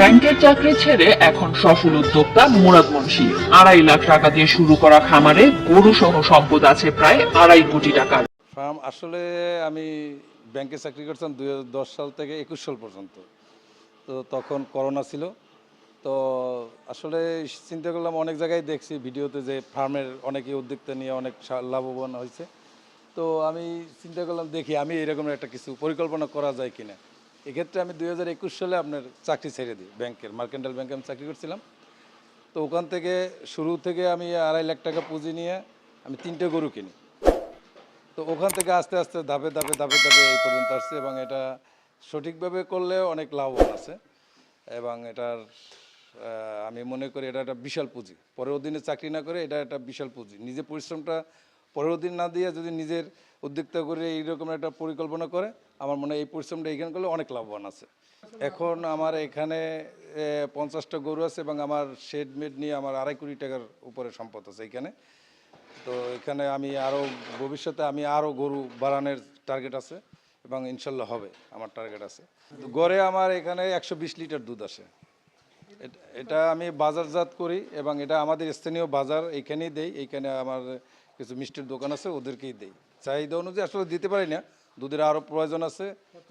ব্যাংকের চাকরি ছেড়ে এখন সফল উদ্যোক্তা মুরাদ মুন্সি। আড়াই লাখ টাকা দিয়ে শুরু করা খামারে গরু সহ সম্পদ আছে প্রায় আড়াই কোটি টাকার। ফার্ম আসলে আমি ব্যাংকে চাকরি করতাম দুই সাল থেকে একুশ সাল পর্যন্ত। তো তখন করোনা ছিল। তো আসলে চিন্তা করলাম অনেক জায়গায় দেখছি ভিডিওতে যে ফার্মের অনেকে উদ্যোক্তা নিয়ে অনেক লাভবান হয়েছে। তো আমি চিন্তা করলাম, দেখি আমি এরকম একটা কিছু পরিকল্পনা করা যায় কিনা। এক্ষেত্রে আমি দুই হাজার একুশ সালে আপনার চাকরি ছেড়ে দিই, ব্যাংকের, মার্কেন্টাল ব্যাংকে আমি চাকরি করছিলাম। তো ওখান থেকে শুরু থেকে আমি আড়াই লাখ টাকা পুঁজি নিয়ে আমি তিনটে গরু কিনি। তো ওখান থেকে আস্তে আস্তে ধাপে ধাপে ধাপে ধাপে এই পর্যন্ত আসছে এবং এটা সঠিকভাবে করলে অনেক লাভবান আছে এবং এটার আমি মনে করি এটা একটা বিশাল পুঁজি। পরের দিনে চাকরি না করে এটা একটা বিশাল পুঁজি। নিজে পরিশ্রমটা পরের দিন না দিয়ে যদি নিজের উদ্যোক্তা করে এইরকম একটা পরিকল্পনা করে, আমার মনে হয় এই পরিশ্রমটা এইখানে করলে অনেক লাভবান আছে। এখন আমার এখানে পঞ্চাশটা গরু আছে এবং আমার শেড মেড নিয়ে আমার আড়াই কোটি টাকার উপরে সম্পদ আছে এখানে। তো এখানে আমি আরও, ভবিষ্যতে আমি আরও গরু বাড়ানোর টার্গেট আছে এবং ইনশাল্লাহ হবে, আমার টার্গেট আছে। গড়ে আমার এখানে একশো বিশ লিটার দুধ আসে। এটা- আমি বাজারজাত করি এবং এটা আমাদের স্থানীয় বাজার এইখানেই দেই। এইখানে আমার কিছু মিষ্টির দোকান আছে, ওদেরকেই দেই। চাহিদা অনুযায়ী আসলে দিতে পারি না। দুধের আরও প্রয়োজন আছে।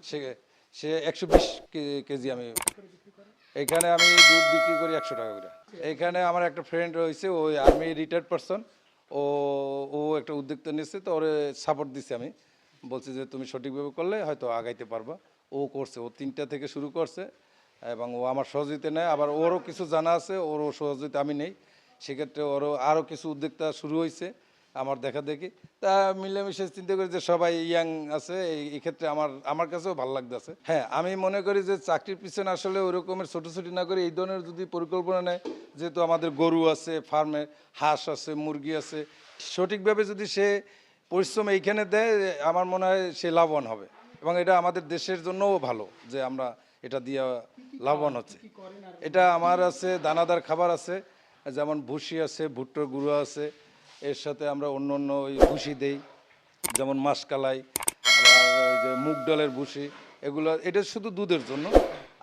সে সে একশো বিশ কেজি আমি এখানে আমি দুধ বিক্রি করি একশো টাকা করে। এখানে আমার একটা ফ্রেন্ড রয়েছে, ওই আর্মি রিটায়ার্ড পারসন ও ও একটা উদ্যোক্তা নিচ্ছে তো ওরে সাপোর্ট দিছি আমি। বলছি যে, তুমি সঠিকভাবে করলে হয়তো আগাইতে পারবা। ও করছে, ও তিনটা থেকে শুরু করছে, এবং ও আমার সহযোগিতা নেয়। আবার ওরও কিছু জানা আছে, ওরও সহযোগিতা আমি নেই। সেক্ষেত্রে ওরও আরও কিছু উদ্যোক্তা শুরু হয়েছে আমার দেখা দেখি। তা মিলেমিশে চিন্তা করি যে সবাই ইয়াং আছে, এই- ক্ষেত্রে আমার আমার কাছেও ভালো লাগতেছে। হ্যাঁ আমি মনে করি যে চাকরির পিছনে আসলে ওই রকমের ছোটোছুটি না করে এই ধরনের যদি পরিকল্পনা নেয়, যেহেতু আমাদের গরু আছে, ফার্মে হাঁস আছে, মুরগি আছে, সঠিকভাবে যদি সে পরিশ্রম এইখানে দেয়, আমার মনে হয় সে লাভবান হবে। এবং এটা আমাদের দেশের জন্যও ভালো যে আমরা এটা দিয়ে লাভবান হচ্ছে। এটা আমার আছে, দানাদার খাবার আছে, যেমন ভুসি আছে, ভুট্টোর গুঁড়ো আছে এর সাথে আমরা অন্য অন্য ওই ভুসি দেই যেমন মাসকালাই আবার ওই যে মুগ ডালের ভুসি এগুলো এটা শুধু দুধের জন্য।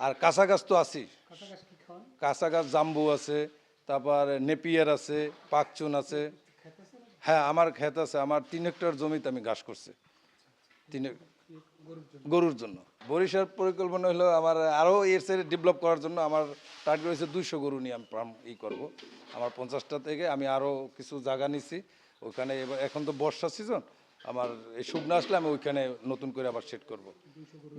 আর কাঁচা গাছ তো আছেই। কাঁচা গাছ জাম্বু আছে তারপর নেপিয়ার আছে পাকচুন আছে। হ্যাঁ আমার ক্ষেত আছে আমার তিন হেক্টর জমিতে আমি ঘাস করছি। তিন গরুর জন্য। বরিশার পরিকল্পনা হলো আমার আরও এর সাইডে ডেভেলপ করার জন্য আমার টার্গেট হয়েছে দুইশো গরু নিয়ে আমি ফার্ম ই করব। আমার পঞ্চাশটা থেকে আমি আরও কিছু জায়গা নিছি। ওইখানে এবার এখন তো বর্ষা সিজন আমার এই শুকনো আসলে আমি ওইখানে নতুন করে আবার সেট করব।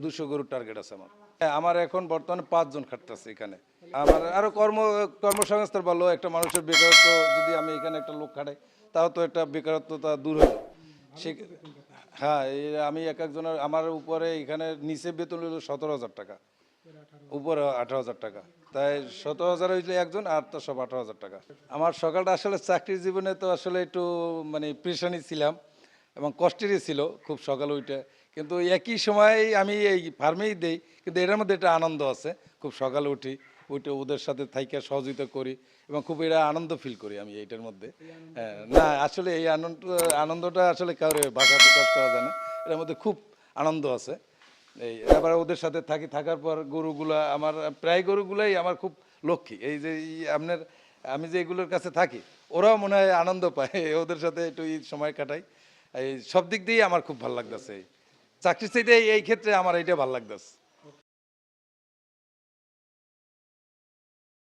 দুশো গরুর টার্গেট আছে আমার। হ্যাঁ আমার এখন বর্তমানে পাঁচজন খাটতেছে এখানে। আমার আরও কর্ম, কর্মসংস্থান বলো একটা মানুষের বেকারত্ব, যদি আমি এখানে একটা লোক খাটাই, তাও তো একটা বেকারত্বতা দূর হলো সে হ্যাঁ আমি এক একজনের, আমার উপরে এখানে নিচে বেতন হলো সতেরো হাজার টাকা। উপরে আঠারো হাজার টাকা। তাই সতেরো হাজার হইলে একজন, আর তো সব আঠারো হাজার টাকা। আমার সকালটা আসলে চাকরির জীবনে তো আসলে একটু মানে প্রেশানি ছিলাম এবং কষ্টেরই ছিল খুব সকাল উঠে। কিন্তু একই সময় আমি এই ফার্মেই দেই, কিন্তু এটার মধ্যে একটা আনন্দ আছে, খুব সকালে উঠি। উঠে ওদের সাথে থাইকে সহযোগিতা করি এবং খুব এটা আনন্দ ফিল করি আমি এইটার মধ্যে। হ্যাঁ, না আসলে এই আনন্দ আনন্দটা আসলে কাউরে ভাষা প্রকাশ করা যায় না। এটার মধ্যে খুব আনন্দ আছে। এই আবার ওদের সাথে থাকি থাকার পর গরুগুলা আমার প্রায় গরুগুলাই আমার খুব লক্ষ্মী। এই যে এই আপনার আমি যে এগুলোর কাছে থাকি ওরাও মনে হয় আনন্দ পায় ওদের সাথে একটু সময় কাটাই। এই সব দিক দিয়েই আমার খুব ভালো লাগতেছে। চাকরির চাইতে এই- এই ক্ষেত্রে আমার এইটা ভালো লাগতেছে।